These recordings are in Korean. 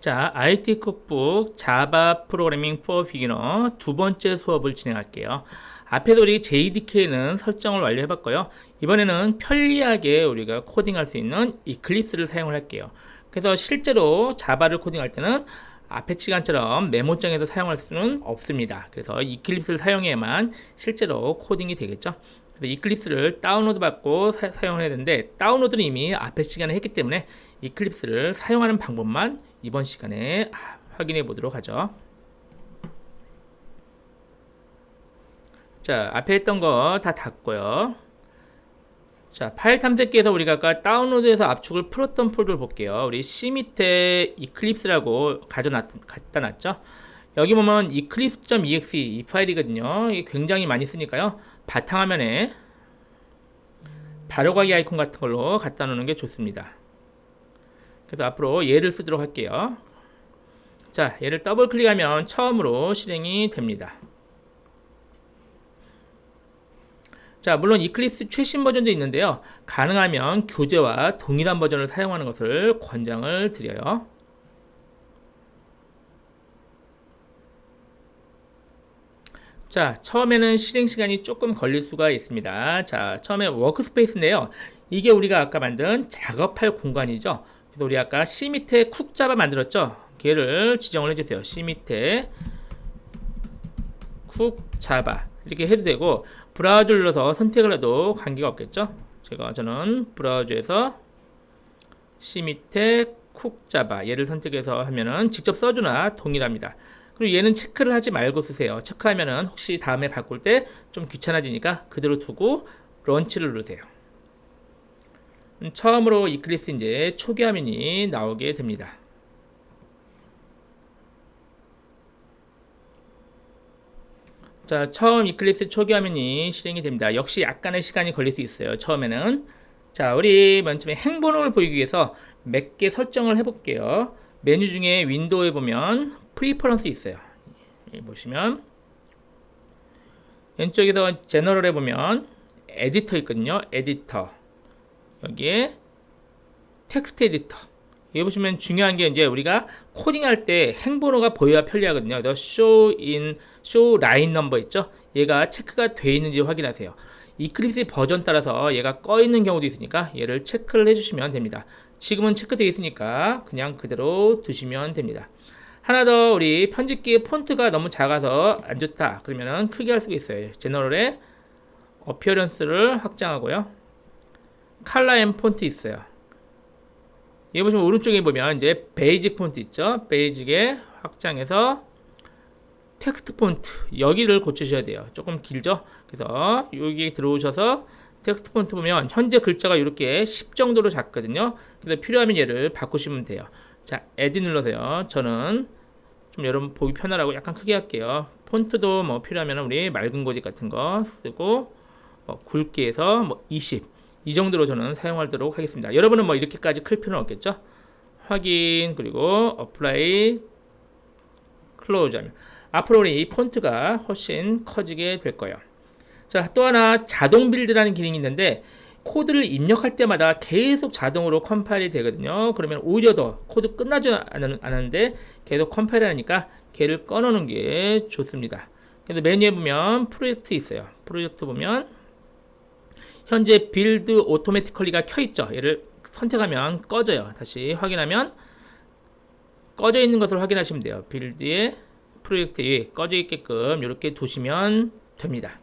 자, IT 쿡북 자바 프로그래밍 for 비기너 두 번째 수업을 진행할게요. 앞에도 우리 JDK는 설정을 완료해봤고요. 이번에는 편리하게 우리가 코딩할 수 있는 이클립스를 사용을 할게요. 그래서 실제로 자바를 코딩할 때는 앞에 시간처럼 메모장에서 사용할 수는 없습니다. 그래서 이클립스를 사용해야만 실제로 코딩이 되겠죠. 그래서 이클립스를 다운로드 받고 사, 용을 해야 되는데 다운로드는 이미 앞에 시간에 했기 때문에 이클립스를 사용하는 방법만 이번 시간에 확인해 보도록 하죠. 자, 앞에 했던 거 다 닫고요. 자, 파일 탐색기에서 우리가 아까 다운로드해서 압축을 풀었던 폴더를 볼게요. 우리 C 밑에 이클립스라고 가져놨, 갖다 놨죠. 여기 보면 eclipse.exe 이 파일이거든요. 이게 굉장히 많이 쓰니까요. 바탕화면에 바로가기 아이콘 같은 걸로 갖다 놓는 게 좋습니다. 그래서 앞으로 얘를 쓰도록 할게요. 자, 얘를 더블 클릭하면 처음으로 실행이 됩니다. 자, 물론 이클립스 최신 버전도 있는데요. 가능하면 교재와 동일한 버전을 사용하는 것을 권장을 드려요. 자, 처음에는 실행 시간이 조금 걸릴 수가 있습니다. 자, 처음에 워크스페이스인데요. 이게 우리가 아까 만든 작업할 공간이죠. 우리 아까 C 밑에 쿡 잡아 만들었죠. 걔를 지정을 해주세요. C 밑에 쿡 잡아 이렇게 해도 되고 브라우저 눌러서 선택을 해도 관계가 없겠죠. 제가 저는 브라우저에서 C 밑에 쿡 잡아 얘를 선택해서 하면은 직접 써주나 동일합니다. 그리고 얘는 체크를 하지 말고 쓰세요. 체크하면은 혹시 다음에 바꿀 때 좀 귀찮아지니까 그대로 두고 런치를 누르세요. 음, 처음으로 이클립스 이제 초기 화면이 나오게 됩니다. 자, 처음 이클립스 초기 화면이 실행이 됩니다. 역시 약간의 시간이 걸릴 수 있어요. 처음에는. 자, 우리 맨 처음에 행번호를 보이기 위해서 몇 개 설정을 해볼게요. 메뉴 중에 윈도우에 보면 프리퍼런스 있어요. 보시면 왼쪽에서 제너럴에 보면 에디터 있거든요. 에디터. 여기에 텍스트 에디터 여기 보시면 중요한 게 이제 우리가 코딩할 때 행번호가 보여야 편리하거든요. 그래서 show in show line number 있죠? 얘가 체크가 돼 있는지 확인하세요. 이클립스 버전 따라서 얘가 꺼 있는 경우도 있으니까 얘를 체크를 해주시면 됩니다. 지금은 체크되어 있으니까 그냥 그대로 두시면 됩니다. 하나 더 우리 편집기의 폰트가 너무 작아서 안 좋다. 그러면은 크게 할 수가 있어요. 제너럴의 어피어런스를 확장하고요. 칼라 앤 폰트 있어요. 여기 보시면 오른쪽에 보면 이제 베이직 폰트 있죠. 베이직에 확장해서 텍스트 폰트 여기를 고치셔야 돼요. 조금 길죠. 그래서 여기 들어오셔서 텍스트 폰트 보면 현재 글자가 이렇게 10 정도로 작거든요. 그래서 필요하면 얘를 바꾸시면 돼요. 자, 에디 눌러세요. 저는 좀 여러분 보기 편하라고 약간 크게 할게요. 폰트도 뭐 필요하면 우리 맑은 고딕 같은 거 쓰고 뭐 굵게 해서 뭐 20. 이 정도로 저는 사용하도록 하겠습니다. 여러분은 뭐 이렇게까지 클 필요는 없겠죠? 확인 그리고 어플라이 클로즈 하면 앞으로 이 폰트가 훨씬 커지게 될 거예요. 자, 또 하나 자동 빌드라는 기능이 있는데 코드를 입력할 때마다 계속 자동으로 컴파일이 되거든요. 그러면 오히려 더 코드 끝나지 않았는데 계속 컴파일 하니까 걔를 꺼놓는 게 좋습니다. 그래서 메뉴에 보면 프로젝트 있어요. 프로젝트 보면 현재 빌드 오토매티컬리가 켜 있죠. 얘를 선택하면 꺼져요. 다시 확인하면 꺼져 있는 것을 확인하시면 돼요. 빌드의 프로젝트에 꺼져 있게끔 이렇게 두시면 됩니다.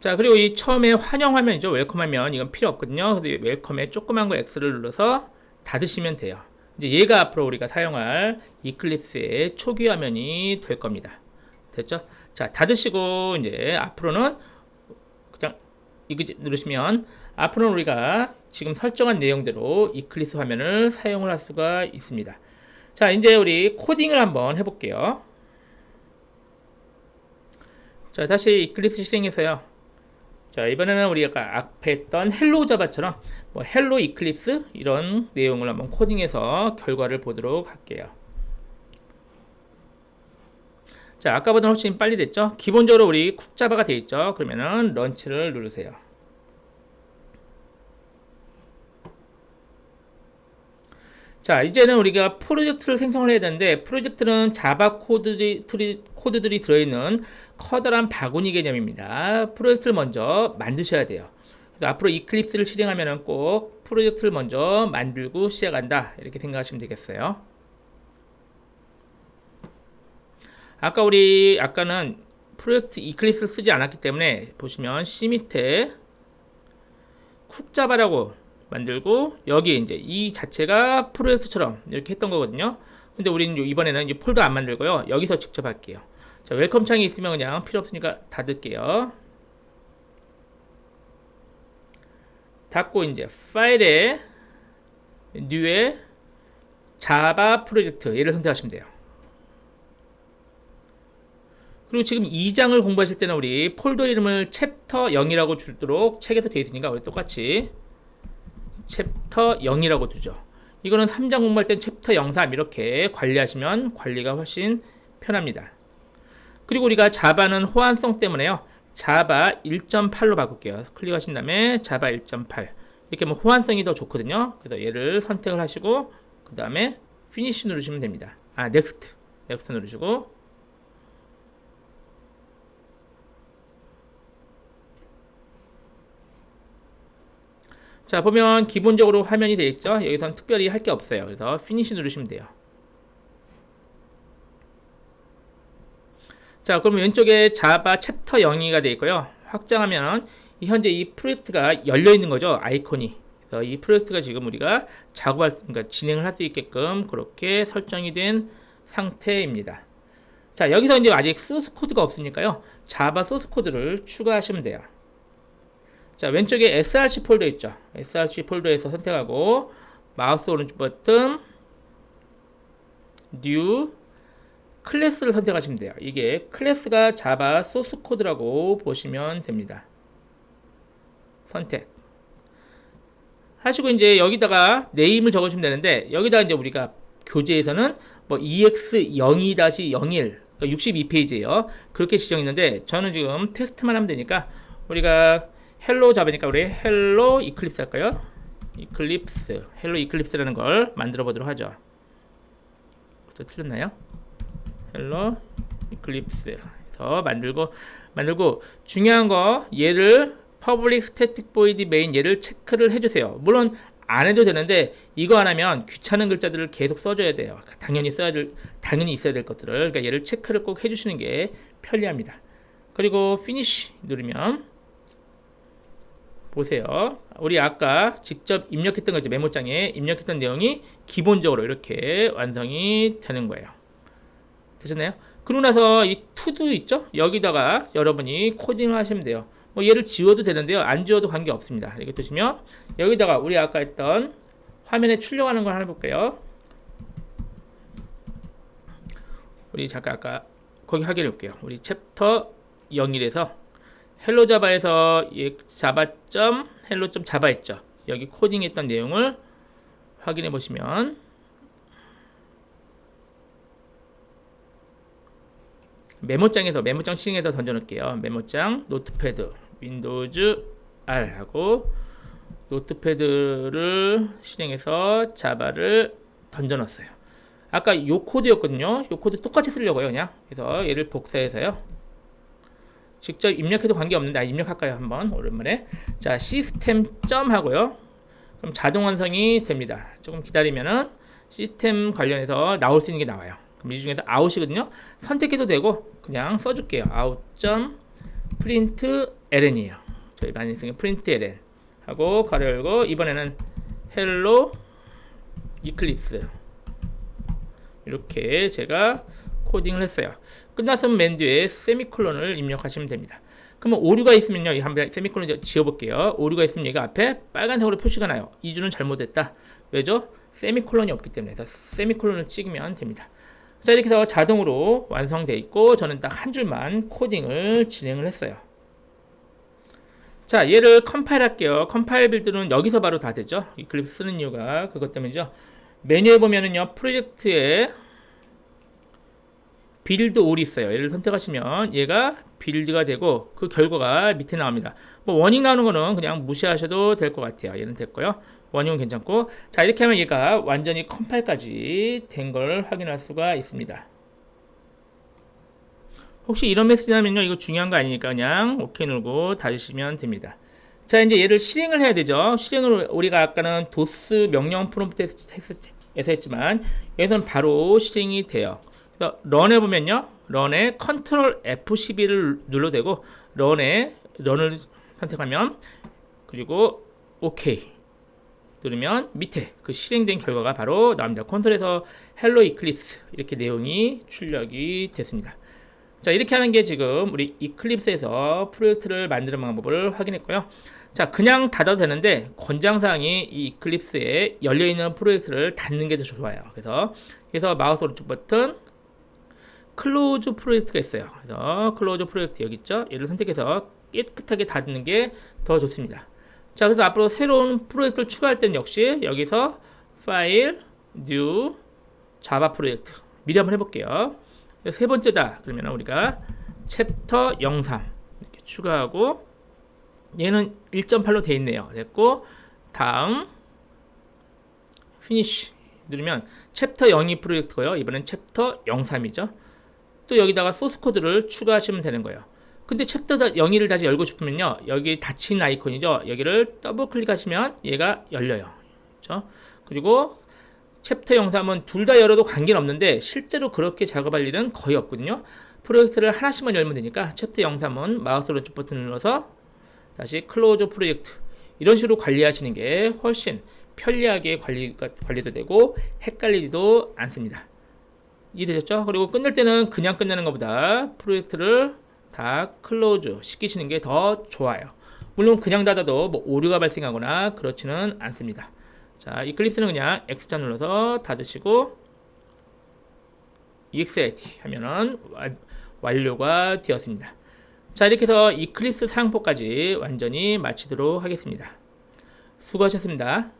자 그리고 이 처음에 환영 화면이죠. 웰컴 화면 이건 필요 없거든요. 근데 웰컴에 조그만 거 X를 눌러서 닫으시면 돼요. 이제 얘가 앞으로 우리가 사용할 이클립스의 초기 화면이 될 겁니다. 됐죠? 자 닫으시고 이제 앞으로는 이거 누르시면 앞으로는 우리가 지금 설정한 내용대로 이클립스 화면을 사용을 할 수가 있습니다. 자, 이제 우리 코딩을 한번 해볼게요. 자, 다시 이클립스 실행해서요. 자, 이번에는 우리가 앞에 했던 헬로 자바처럼 뭐 헬로 이클립스 이런 내용을 한번 코딩해서 결과를 보도록 할게요. 자, 아까보다 훨씬 빨리 됐죠? 기본적으로 우리 쿡 자바가 되어 있죠? 그러면은 런치를 누르세요. 자, 이제는 우리가 프로젝트를 생성을 해야 되는데 프로젝트는 자바 코드들이, 트리- 코드들이 들어있는 커다란 바구니 개념입니다. 프로젝트를 먼저 만드셔야 돼요. 앞으로 이클립스를 실행하면 꼭 프로젝트를 먼저 만들고 시작한다. 이렇게 생각하시면 되겠어요. 아까 우리 아까는 프로젝트 이클립스를 쓰지 않았기 때문에 보시면 C 밑에 쿡 자바라고 만들고 여기 이제 이 자체가 프로젝트처럼 이렇게 했던 거거든요. 근데 우리는 요- 이번에는 이 폴더 안 만들고요. 여기서 직접 할게요. 자, 웰컴 창이 있으면 그냥 필요 없으니까 닫을게요. 닫고 이제 파일에 뉴에 자바 프로젝트 얘를 선택하시면 돼요. 그리고 지금 2장을 공부하실 때는 우리 폴더 이름을 챕터 0이라고 주도록 책에서 되어 있으니까 우리 똑같이 챕터 0이라고 두죠. 이거는 3장 공부할 땐 챕터 03 이렇게 관리하시면 관리가 훨씬 편합니다. 그리고 우리가 자바는 호환성 때문에요. 자바 1.8로 바꿀게요. 클릭하신 다음에 자바 1.8 이렇게 하면 호환성이 더 좋거든요. 그래서 얘를 선택을 하시고 그 다음에 피니시 누르시면 됩니다. 아 넥스트 넥스트 누르시고 자 보면 기본적으로 화면이 되어 있죠. 여기선 특별히 할 게 없어요. 그래서 피니시 누르시면 돼요. 자 그러면 왼쪽에 자바 챕터 0이가 되어 있고요. 확장하면 이 현재 이 프로젝트가 열려 있는 거죠. 아이콘이. 그래서 이 프로젝트가 지금 우리가 작업할 수- 그러니까 진행을 할 수 있게끔 그렇게 설정이 된 상태입니다. 자 여기서 이제 아직 소스 코드가 없으니까요. 자바 소스 코드를 추가하시면 돼요. 자 왼쪽에 src 폴더 있죠? Src 폴더에서 선택하고 마우스 오른쪽 버튼 new 클래스를 선택하시면 돼요. 이게 클래스가 자바 소스 코드라고 보시면 됩니다. 선택. 하시고 이제 여기다가 네임을 적으시면 되는데 여기다 이제 우리가 교재에서는 뭐 ex02-01 62페이지예요. 그렇게 지정했는데 저는 지금 테스트만 하면 되니까 우리가 헬로 잡으니까 우리 헬로 이클립스 할까요? 이클립스 헬로 이클립스라는 걸 만들어 보도록 하죠. 저 틀렸나요? 헬로 이클립스 해서 만들고 만들고 중요한 거 얘를 public static void main 얘를 체크를 해주세요. 물론 안 해도 되는데 이거 안 하면 귀찮은 글자들을 계속 써줘야 돼요. 당연히 써야 될 당연히 있어야 될 것들을 그러니까 얘를 체크를 꼭 해주시는 게 편리합니다. 그리고 finish 누르면 보세요. 우리 아까 직접 입력했던 거죠. 메모장에 입력했던 내용이 기본적으로 이렇게 완성이 되는 거예요. 되셨나요? 그러고 나서 이 투두 있죠? 여기다가 여러분이 코딩을 하시면 돼요. 뭐 얘를 지워도 되는데요. 안 지워도 관계 없습니다. 이렇게 두시면 여기다가 우리 아까 했던 화면에 출력하는 걸 하나 볼게요. 우리 잠깐 아까 거기 확인해 볼게요. 우리 챕터 01에서 헬로 자바에서 예, 자바 점 헬로 점 자바 있죠. 여기 코딩했던 내용을 확인해 보시면 메모장에서 메모장 실행해서 던져 놓을게요. 메모장 노트패드 윈도우즈 R 하고 노트패드를 실행해서 자바를 던져 놨어요. 아까 요 코드였거든요. 요 코드 똑같이 쓰려고요, 그냥. 그래서 얘를 복사해서요. 직접 입력해도 관계없는데 아, 입력할까요? 한번 오랜만에. 자 시스템 점 하고요. 그럼 자동 완성이 됩니다. 조금 기다리면은 시스템 관련해서 나올 수 있는 게 나와요. 그럼 이 중에서 아웃이거든요. 선택해도 되고 그냥 써줄게요. 아웃 점 프린트 ln이에요. 저희 많이 쓰는 프린트 ln 하고 가로 열고 이번에는 헬로 이클립스. 이렇게 제가 코딩을 했어요. 끝났으면 맨 뒤에 세미콜론을 입력하시면 됩니다. 그러면 오류가 있으면요, 이 한번 세미콜론 지워볼게요. 오류가 있으면 얘가 앞에 빨간색으로 표시가 나요. 이 줄은 잘못됐다. 왜죠? 세미콜론이 없기 때문에 그래서 세미콜론을 찍으면 됩니다. 자 이렇게 해서 자동으로 완성돼 있고 저는 딱 한 줄만 코딩을 진행을 했어요. 자 얘를 컴파일 할게요. 컴파일 빌드는 여기서 바로 다 되죠. 이 클립스 쓰는 이유가 그것 때문이죠. 메뉴에 보면은요 프로젝트에 빌드 올이 있어요. 얘를 선택하시면 얘가 빌드가 되고 그 결과가 밑에 나옵니다. 뭐 워닝 나오는 거는 그냥 무시하셔도 될 것 같아요. 얘는 됐고요. 워닝은 괜찮고 자 이렇게 하면 얘가 완전히 컴파일까지 된 걸 확인할 수가 있습니다. 혹시 이런 메시지냐면요 이거 중요한 거 아니니까 그냥 오케이 누르고 닫으시면 됩니다. 자 이제 얘를 실행을 해야 되죠. 실행을 우리가 아까는 도스 명령 프롬프트에서 했지만 여기서는 바로 실행이 돼요. 런해 보면요. 런에 컨트롤 F12를 눌러대고 런에 런을 선택하면 그리고 오케이 누르면 밑에 그 실행된 결과가 바로 나옵니다. 컨트롤에서 헬로 이클립스 이렇게 내용이 출력이 됐습니다. 자 이렇게 하는 게 지금 우리 이클립스에서 프로젝트를 만드는 방법을 확인했고요. 자 그냥 닫아도 되는데 권장사항이 이 이클립스에 열려있는 프로젝트를 닫는 게 더 좋아요. 그래서 그래서 마우스 오른쪽 버튼 클로즈 프로젝트가 있어요. 그래서 클로즈 프로젝트 여기 있죠. 얘를 선택해서 깨끗하게 닫는 게 더 좋습니다. 자 그래서 앞으로 새로운 프로젝트를 추가할 때는 역시 여기서 파일, 뉴, 자바 프로젝트 미리 한번 해볼게요. 세 번째다. 그러면 우리가 챕터 03 이렇게 추가하고 얘는 1.8로 돼 있네요. 됐고 다음 피니쉬 누르면 챕터 02 프로젝트고요. 이번엔 챕터 03이죠. 또 여기다가 소스 코드를 추가하시면 되는 거예요. 근데 챕터 02를 다시 열고 싶으면요. 여기 닫힌 아이콘이죠. 여기를 더블 클릭하시면 얘가 열려요. 그렇죠? 그리고 챕터 03은 둘 다 열어도 관계는 없는데 실제로 그렇게 작업할 일은 거의 없거든요. 프로젝트를 하나씩만 열면 되니까 챕터 03은 마우스 오른쪽 버튼 눌러서 다시 클로즈 프로젝트 이런 식으로 관리하시는 게 훨씬 편리하게 관리가, 관리도 되고 헷갈리지도 않습니다. 이해되셨죠? 그리고 끝낼 때는 그냥 끝내는 것보다 프로젝트를 다 클로즈 시키시는 게 더 좋아요. 물론 그냥 닫아도 뭐 오류가 발생하거나 그렇지는 않습니다. 자, 이클립스는 그냥 X자 눌러서 닫으시고 exit 하면은 완료가 되었습니다. 자, 이렇게 해서 이클립스 사용법까지 완전히 마치도록 하겠습니다. 수고하셨습니다.